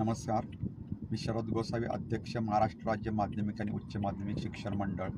नमस्कार. मी शरद गोसावी अध्यक्ष महाराष्ट्र राज्य माध्यमिक आणि उच्च माध्यमिक शिक्षण मंडळ.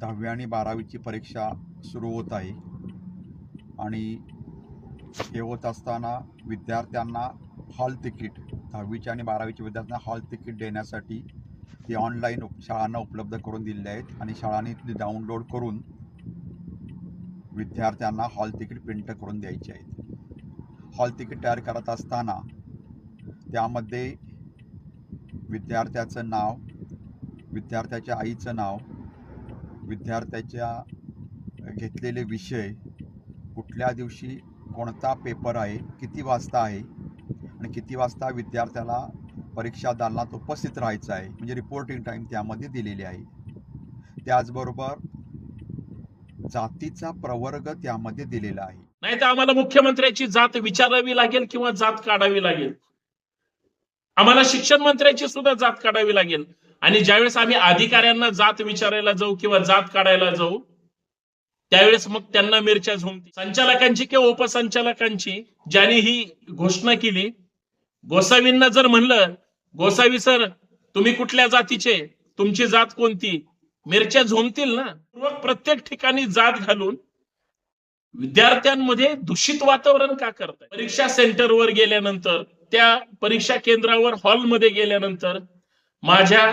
दहावी आणि बारावीची परीक्षा सुरू होत आहे. आणि हे होत असताना विद्यार्थ्यांना हॉल तिकीट दहावीच्या आणि बारावीच्या विद्यार्थ्यांना हॉल तिकीट देण्यासाठी ते ऑनलाईन उप शाळांना उपलब्ध करून दिलेले आहेत आणि शाळांनी ती डाउनलोड करून विद्यार्थ्यांना हॉल तिकीट प्रिंट करून द्यायची आहेत. हॉल तिकीट तयार करत असताना त्यामध्ये विद्यार्थ्याचं नाव विद्यार्थ्याच्या आईचं नाव विद्यार्थ्याच्या घेतलेले विषय कुठल्या दिवशी कोणता पेपर आहे किती वाजता आहे आणि किती वाजता विद्यार्थ्याला परीक्षा दालनात उपस्थित राहायचं आहे म्हणजे रिपोर्टिंग टाईम त्यामध्ये दिलेली आहे. त्याचबरोबर जातीचा प्रवर्ग त्यामध्ये दिलेला आहे. नाही तर आम्हाला मुख्यमंत्र्याची जात विचारावी लागेल किंवा जात काढावी लागेल. आम्हाला शिक्षण मंत्र्याची सुद्धा जात काढावी लागेल. आणि ज्यावेळेस आम्ही अधिकाऱ्यांना जात विचारायला जाऊ किंवा जात काढायला जाऊ त्यावेळेस मग त्यांना मिरच्या झुमती संचालकांची किंवा उपसंचालकांची ज्यांनी ही घोषणा केली गोसावींना जर म्हणलं गोसावी सर तुम्ही कुठल्या जातीचे? तुमची जात कोणती? मिरच्या झोमतील ना. प्रत्येक ठिकाणी जात घालून विद्यार्थ्यांमध्ये दूषित वातावरण का करताय? परीक्षा सेंटरवर गेल्यानंतर त्या परीक्षा केंद्रावर हॉलमध्ये गेल्यानंतर माझ्या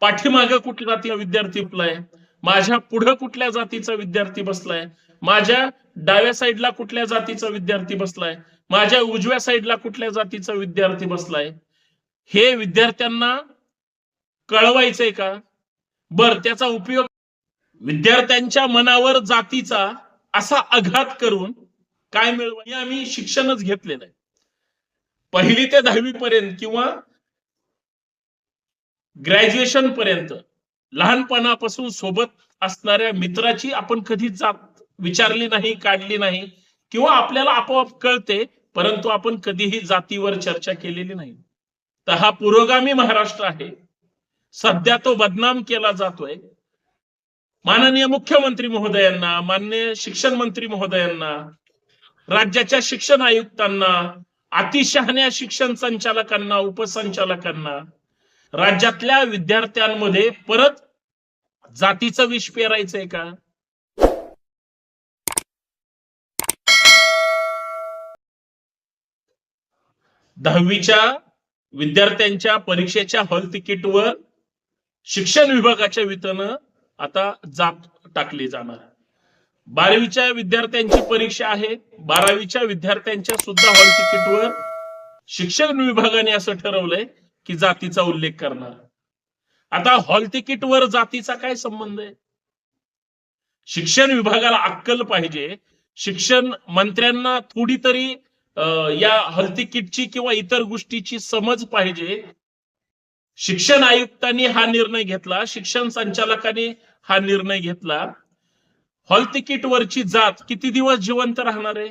पाठीमागं कुठल्या जातीचा विद्यार्थी बसलाय माझ्या पुढं कुठल्या जातीचा विद्यार्थी बसलाय? माझ्या डाव्या साईडला कुठल्या जातीचा विद्यार्थी बसलाय? माझ्या उजव्या साईडला कुठल्या जातीचा विद्यार्थी बसलाय? हे विद्यार्थ्यांना कळवायचंय का? बर त्याचा उपयोग विद्यार्थ्यांच्या मनावर जातीचा असा आघात करून काय मिळवा? हे आम्ही शिक्षणच घेतलेलं आहे. पहिली ते दहावी पर्यंत किंवा ग्रॅज्युएशन पर्यंत लहानपणापासून सोबत असणाऱ्या मित्राची आपण कधी जात विचारली नाही काढली नाही किंवा आपल्याला आपोआप कळते परंतु आपण कधीही जातीवर चर्चा केलेली नाही. तर हा पुरोगामी महाराष्ट्र आहे. सध्या तो बदनाम केला जातोय. माननीय मुख्यमंत्री महोदयांना माननीय शिक्षण मंत्री महोदयांना राज्याच्या शिक्षण आयुक्तांना अतिशहाण्या शिक्षण संचालकांना उपसंचालकांना राज्यातल्या विद्यार्थ्यांमध्ये परत जातीचं विष पेरायचंय का? दहावीच्या विद्यार्थ्यांच्या परीक्षेच्या हॉल तिकीटवर शिक्षण विभागाच्या वितरण आता जात टाकली जाणार. बारावीच्या विद्यार्थ्यांची परीक्षा आहे. बारावीच्या विद्यार्थ्यांच्या सुद्धा हॉल तिकीटवर शिक्षण विभागाने असं ठरवलंय की जातीचा उल्लेख करणार. आता हॉल तिकीटवर जातीचा काय संबंध आहे? शिक्षण विभागाला अक्कल पाहिजे. शिक्षण मंत्र्यांना थोडी तरी या हॉल तिकीटची किंवा इतर गोष्टीची समज पाहिजे. शिक्षण आयुक्तांनी हा निर्णय घेतला शिक्षण संचालकांनी हा निर्णय घेतला. हॉल तिकीट वरची जात किती दिवस जिवंत राहणार आहे?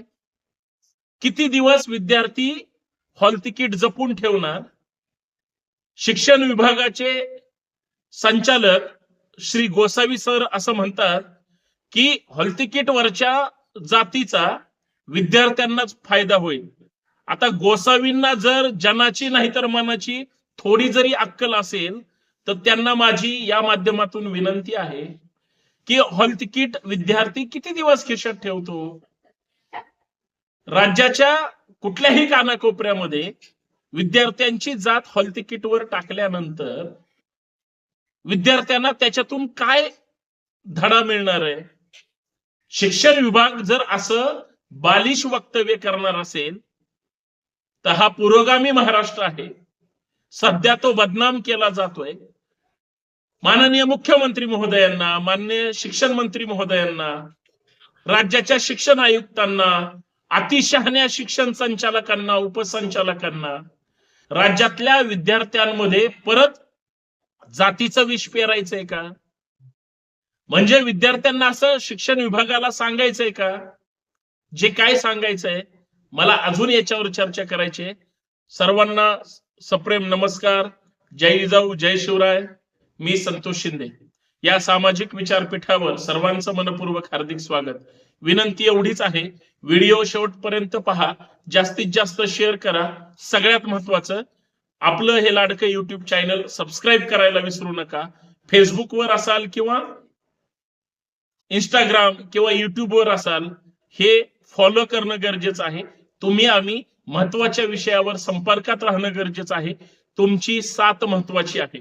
किती दिवस विद्यार्थी हॉल तिकीट जपून ठेवणार? शिक्षण विभागाचे संचालक श्री गोसावी सर असं म्हणतात की हॉल तिकीट वरच्या जातीचा विद्यार्थ्यांनाच फायदा होईल. आता गोसावींना जर जनाची नाही तर मनाची थोडी जरी अक्कल असेल तर त्यांना माझी या माध्यमातून विनंती आहे की हॉल तिकीट विद्यार्थी किती दिवस खिशात ठेवतो? राज्याच्या कुठल्याही कानाकोपऱ्यामध्ये विद्यार्थ्यांची जात हॉल तिकीटवर टाकल्यानंतर विद्यार्थ्यांना त्याच्यातून काय धडा मिळणार आहे? शिक्षण विभाग जर असं बालिश वक्तव्य करणार असेल तर हा पुरोगामी महाराष्ट्र आहे. सध्या तो बदनाम केला जातोय. माननीय मुख्यमंत्री महोदयांना माननीय शिक्षण मंत्री महोदयांना राज्याच्या शिक्षण आयुक्तांना अतिशहाण्या शिक्षण संचालकांना उपसंचालकांना राज्यातल्या विद्यार्थ्यांमध्ये परत जातीचं विष पेरायचंय का? म्हणजे विद्यार्थ्यांना असं शिक्षण विभागाला सांगायचंय का? जे काय सांगायचंय मला अजून याच्यावर चर्चा करायची सर्वांना सप्रेम नमस्कार जय जिजाऊ जय शिवराय मी संतोष शिंदे. या सामाजिक विचारपीठावर सर्वांचं मनपूर्वक हार्दिक स्वागत. विनंती एवढीच आहे व्हिडिओ शेवटपर्यंत पहा जास्तीत जास्त शेअर करा सगळ्यात महत्वाचं आपलं हे लाडकं युट्यूब चॅनल सबस्क्राईब करायला विसरू नका. फेसबुकवर असाल किंवा इंस्टाग्राम किंवा युट्यूबवर असाल हे फॉलो करणं गरजेचं आहे. तुम्ही आम्ही महत्त्वाच्या विषयावर संपर्कात राहणं गरजेचं आहे. तुमची साथ महत्वाची आहे.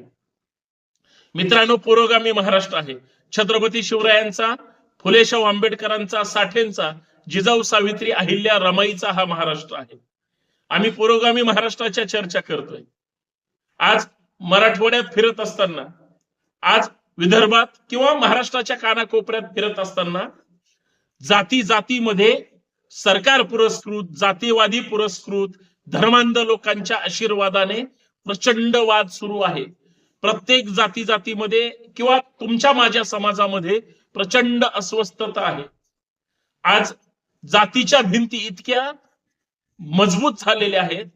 मित्रांनो पुरोगामी महाराष्ट्र आहे. छत्रपती शिवरायांचा फुले शाहू आंबेडकरांचा साठेंचा जिजाऊ सावित्री अहिल्या रमाईचा हा महाराष्ट्र आहे. आम्ही पुरोगामी महाराष्ट्राच्या चर्चा करतोय. आज मराठवाड्यात फिरत असताना आज विदर्भात किंवा महाराष्ट्राच्या कानाकोपऱ्यात फिरत असताना जाती जातीमध्ये सरकार पुरस्कृत जातीवादी पुरस्कृत धर्मांध लोकांच्या आशीर्वादाने प्रचंड वाद सुरू आहे. प्रत्येक जाती जातीमध्ये किंवा तुमच्या माझ्या समाजामध्ये प्रचंड अस्वस्थता आहे. आज जातीच्या भिंती इतक्या मजबूत झालेल्या आहेत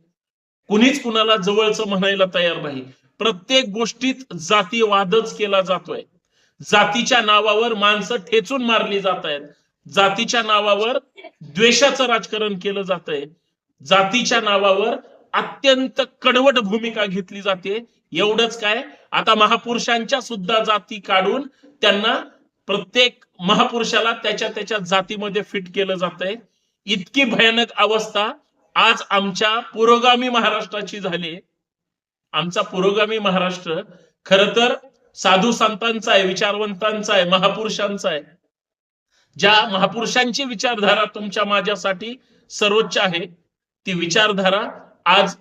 कुणीच कुणाला जवळचं म्हणायला तयार नाही. प्रत्येक गोष्टीत जातीवादच केला जातोय. जातीच्या नावावर माणसं ठेचून मारली जात आहेत. जातीच्या नावावर द्वेषाचं राजकारण केलं जात आहे जातीच्या नावावर अत्यंत कडवट भूमिका घेतली जाते. एवढंच काय? आता महापुरुषांच्या सुद्धा जाती काढून त्यांना प्रत्येक महापुरुषाला त्याच्या त्याच्या जातीमध्ये फिट केलं जात आहे इतकी भयानक अवस्था आज आमच्या पुरोगामी महाराष्ट्राची झाली. आमचा पुरोगामी महाराष्ट्र खर तर साधू संतांचा आहे विचारवंतांचा आहे महापुरुषांचा आहे. ज्या महापुरुषांची विचारधारा तुमच्या माझ्यासाठी सर्वोच्च आहे ती विचारधारा आज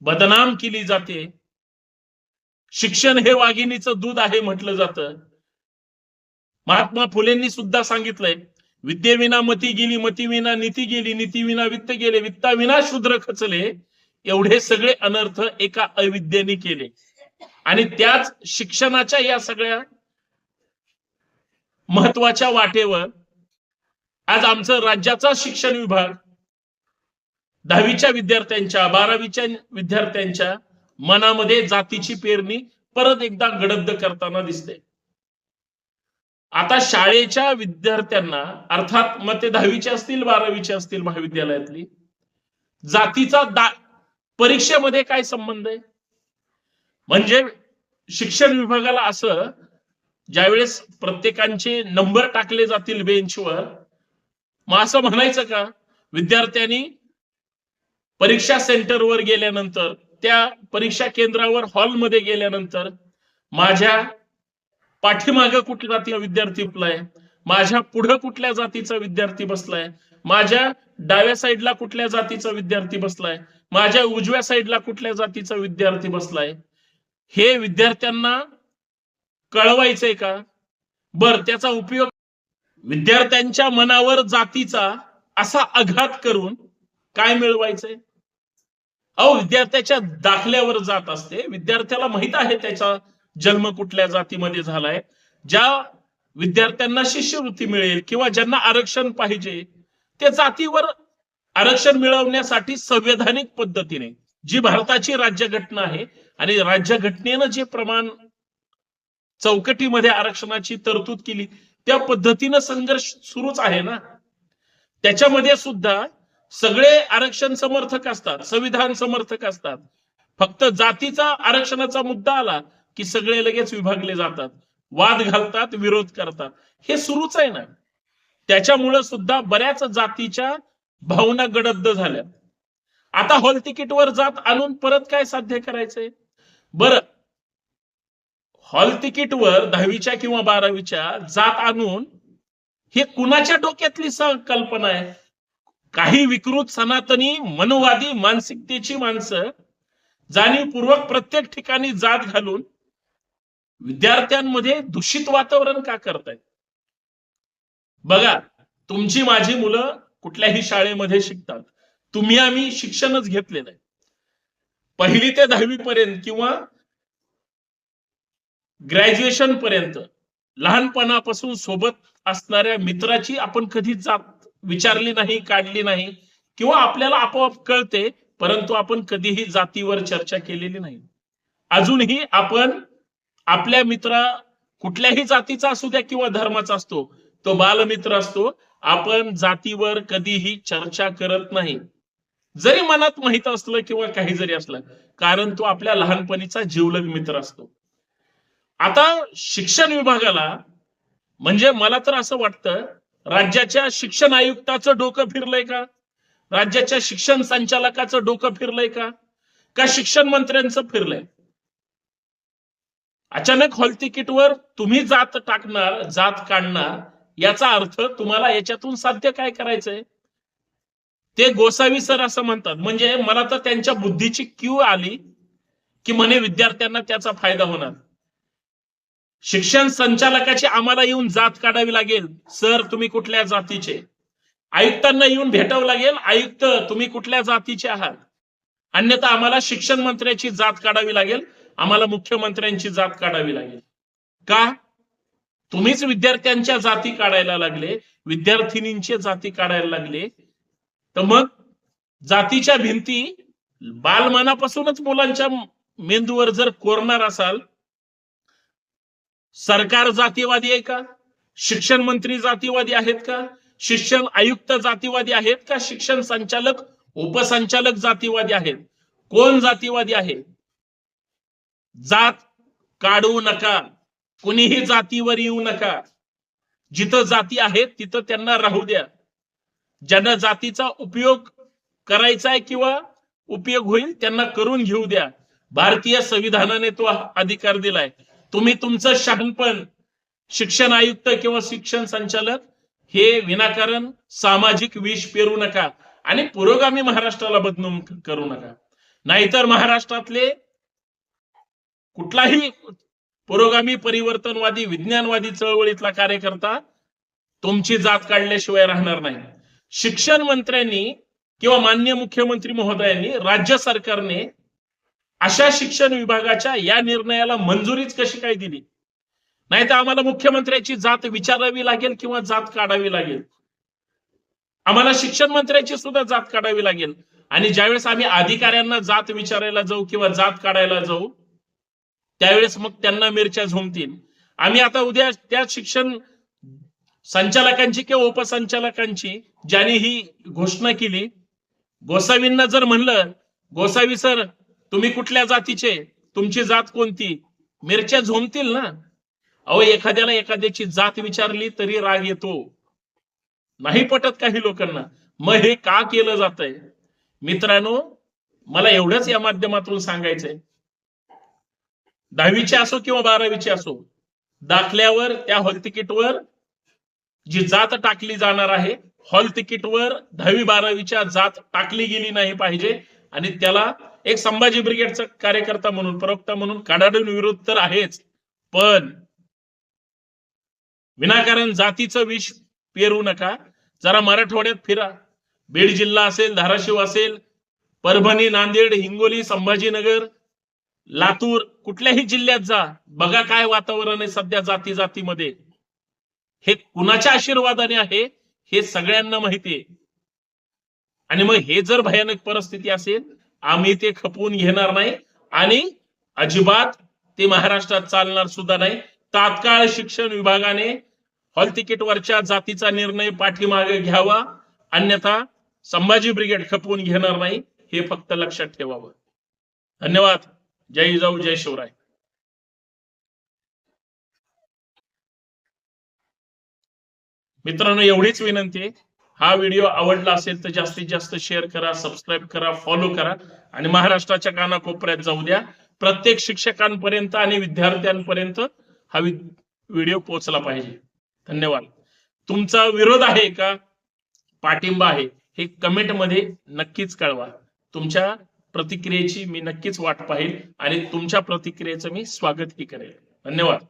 बदनाम केली जाते. शिक्षण हे वाघिणीचं दूध आहे म्हटलं जातं. महात्मा फुलेंनी सुद्धा सांगितलंय विद्येविना मती गेली मतीविना नीती गेली नीतीविना वित्त गेले वित्ताविना शूद्र खचले एवढे सगळे अनर्थ एका अविद्येने केले. आणि त्याच शिक्षणाच्या या सगळ्या महत्त्वाच्या वाटेवर आज आमचं राज्याचा शिक्षण विभाग दहावीच्या विद्यार्थ्यांच्या बारावीच्या विद्यार्थ्यांच्या मनामध्ये जातीची पेरणी परत एकदा गडद्द करताना दिसते. आता शाळेच्या विद्यार्थ्यांना अर्थात मग ते दहावीचे असतील बारावीचे असतील महाविद्यालयातली जातीचा दा परीक्षेमध्ये काय संबंध आहे? म्हणजे शिक्षण विभागाला असं ज्यावेळेस प्रत्येकांचे नंबर टाकले जातील बेंचवर मग असं म्हणायचं का? विद्यार्थ्यांनी परीक्षा सेंटरवर गेल्यानंतर त्या परीक्षा केंद्रावर हॉलमध्ये गेल्यानंतर माझ्या पाठीमागं कुठल्या जातीचा विद्यार्थी बसलाय माझ्या पुढं कुठल्या जातीचा विद्यार्थी बसलाय? माझ्या डाव्या साईडला कुठल्या जातीचा विद्यार्थी बसलाय? माझ्या उजव्या साईडला कुठल्या जातीचा विद्यार्थी बसलाय? हे विद्यार्थ्यांना कळवायचंय का? बर त्याचा उपयोग विद्यार्थ्यांच्या मनावर जातीचा असा आघात करून काय मिळवायचंय? अहो विद्यार्थ्याच्या दाखल्यावर जात असते. विद्यार्थ्याला माहीत आहे त्याचा जन्म कुठल्या जातीमध्ये झालाय. ज्या विद्यार्थ्यांना शिष्यवृत्ती मिळेल किंवा ज्यांना आरक्षण पाहिजे त्या जातीवर आरक्षण मिळवण्यासाठी संवैधानिक पद्धतीने जी भारताची राज्यघटना आहे आणि राज्यघटनेनं जे प्रमाण चौकटीमध्ये आरक्षणाची तरतूद केली. त्या पद्धतीनं संघर्ष सुरूच आहे ना? त्याच्यामध्ये सुद्धा सगळे आरक्षण समर्थक असतात संविधान समर्थक असतात. फक्त जातीचा आरक्षणाचा मुद्दा आला की सगळे लगेच विभागले जातात. वाद घालतात विरोध करतात. हे सुरूच आहे ना? त्याच्यामुळं सुद्धा बऱ्याच जातीच्या भावना गडद्द झाल्या आता हॉल तिकीटवर जात आणून परत काय साध्य करायचंय? बर हॉल तिकीटवर दहावीच्या किंवा बारावीच्या जात आणून हे कुणाच्या डोक्यातली संकल्पना आहे? काही विकृत सनातनी मनवादी मानसिकतेची माणसं जाणीवपूर्वक प्रत्येक ठिकाणी जात घालून विद्यार्थ्यांमध्ये दूषित वातावरण का करतायत? बघा तुमची माझी मुलं कुठल्याही शाळेमध्ये शिकतात. तुम्ही आम्ही शिक्षणच घेतले नाही. पहिली ते दहावी पर्यंत किंवा ग्रॅज्युएशन पर्यंत लहानपणापासून सोबत असणाऱ्या मित्राची आपण कधी जात विचारली नाही काढली नाही किंवा आपल्याला आपोआप कळते परंतु आपण कधीही जातीवर चर्चा केलेली नाही. अजूनही आपण आपल्या मित्रा कुठल्याही जातीचा असू द्या किंवा धर्माचा असतो तो बालमित्र असतो आपण जातीवर कधीही चर्चा करत नाही. जरी मनात माहीत असलं किंवा काही जरी असलं कारण तो आपल्या लहानपणीचा जीवलग मित्र असतो. आता शिक्षण विभागाला म्हणजे मला तर असं वाटतं राज्याच्या शिक्षण आयुक्ताचं डोकं फिरलंय का? राज्याच्या शिक्षण संचालकाचं डोकं फिरलंय का? का शिक्षण मंत्र्यांचं फिरलंय? अचानक हॉल तिकीटवर तुम्ही जात टाकणार जात काढणार याचा अर्थ तुम्हाला याच्यातून साध्य काय करायचंय? ते गोसावी सर असं म्हणतात. म्हणजे मला तर त्यांच्या बुद्धीची क्यू आली की म्हणे विद्यार्थ्यांना त्याचा फायदा होणार. शिक्षण संचालकाची आम्हाला येऊन जात काढावी लागेल. सर तुम्ही कुठल्या जातीचे? आयुक्तांना येऊन भेटावं लागेल. आयुक्त तुम्ही कुठल्या जातीचे आहात? अन्यथा आम्हाला शिक्षण मंत्र्याची जात काढावी लागेल. आम्हाला मुख्यमंत्र्यांची जात काढावी लागेल. का? तुम्हीच विद्यार्थ्यांच्या जाती काढायला लागले. विद्यार्थिनींचे जाती काढायला लागले. तर मग जातीच्या भिंती बालमनापासूनच मुलांच्या मेंदूवर जर कोरणार असाल सरकार जातीवादी आहे का? शिक्षण मंत्री जातीवादी आहेत का? शिक्षण आयुक्त जातीवादी आहेत का? शिक्षण संचालक उपसंचालक जातीवादी आहेत. कोण जातीवादी आहे? जात काढू नका. कुणीही जातीवर येऊ नका. जिथं जाती आहेत तिथं त्यांना राहू द्या. ज्यांना जातीचा उपयोग करायचा आहे किंवा उपयोग होईल त्यांना करून घेऊ द्या. भारतीय संविधानाने तो अधिकार दिलाय. तुम्ही तुमचं शहाणपण शिक्षण आयुक्त किंवा शिक्षण संचालक हे विनाकारण सामाजिक विष पेरू नका आणि पुरोगामी महाराष्ट्राला बदनाम करू नका. नाहीतर महाराष्ट्रातले कुठलाही पुरोगामी परिवर्तनवादी विज्ञानवादी चळवळीतला कार्यकर्ता तुमची जात काढल्याशिवाय राहणार नाही. शिक्षण मंत्र्यांनी किंवा मान्य मुख्यमंत्री महोदयांनी राज्य सरकारने अशा शिक्षण विभागाच्या या निर्णयाला मंजुरीच कशी काय दिली? नाही तर आम्हाला मुख्यमंत्र्याची जात विचारावी लागेल किंवा जात काढावी लागेल? आम्हाला शिक्षण मंत्र्याची सुद्धा जात काढावी लागेल. आणि ज्यावेळेस आम्ही अधिकाऱ्यांना जात विचारायला जाऊ किंवा जात काढायला जाऊ त्यावेळेस मग त्यांना मिरच्या झोमतील आम्ही आता उद्या त्या शिक्षण संचालकांची किंवा उपसंचालकांची ज्याने ही घोषणा केली गोसावींना जर म्हणलं गोसावी सर तुम्ही कुठल्या जातीचे? तुमची जात कोणती? मिरच्या झोमतील ना? अहो एखाद्याला एखाद्याची जात विचारली तरी राग येतो. नाही पटत काही लोकांना. मग हे का केलं जात आहे मित्रांनो मला एवढंच या माध्यमातून सांगायचंय. दहावीचे असो किंवा बारावीचे असो दाखल्यावर त्या हॉल तिकीटवर जी जात टाकली जाणार आहे हॉल तिकीटवर दहावी बारावीच्या जात टाकली गेली नाही पाहिजे आणि त्याला एक संभाजी ब्रिगेडचा कार्यकर्ता म्हणून प्रवक्ता म्हणून काढाडून विरोध तर आहेच पण विनाकारण जातीचं विष पेरू नका. जरा मराठवाड्यात फिरा. बीड जिल्हा असेल धाराशिव असेल परभणी नांदेड हिंगोली संभाजीनगर लातूर कुठल्याही जिल्ह्यात जा. बघा काय वातावरण आहे सध्या जाती जातीमध्ये. हे कुणाच्या आशीर्वादाने आहे हे सगळ्यांना माहिती आहे. आणि मग हे जर भयानक परिस्थिती असेल आम्ही ते खपवून घेणार नाही आणि अजिबात ते महाराष्ट्रात चालणार सुद्धा नाही. तात्काळ शिक्षण विभागाने हॉल तिकीटवरच्या जातीचा निर्णय पाठीमागे घ्यावा. अन्यथा संभाजी ब्रिगेड खपवून घेणार नाही. हे फक्त लक्षात ठेवावं. धन्यवाद. जय जाऊ जय शिवराय. मित्रांनो एवढीच विनंती आहे. हा व्हिडिओ आवडला असेल तर जास्तीत जास्त शेअर करा सबस्क्राईब करा फॉलो करा आणि महाराष्ट्राच्या कानाकोपऱ्यात जाऊ द्या. प्रत्येक शिक्षकांपर्यंत आणि विद्यार्थ्यांपर्यंत हा व्हिडिओ पोहोचला पाहिजे. धन्यवाद. तुमचा विरोध आहे का? पाठिंबा आहे. हे कमेंटमध्ये नक्कीच कळवा. तुमच्या प्रतिक्रियेची मी नक्कीच वाट पाहिल आणि तुमच्या प्रतिक्रियेचं मी स्वागतही करेल. धन्यवाद.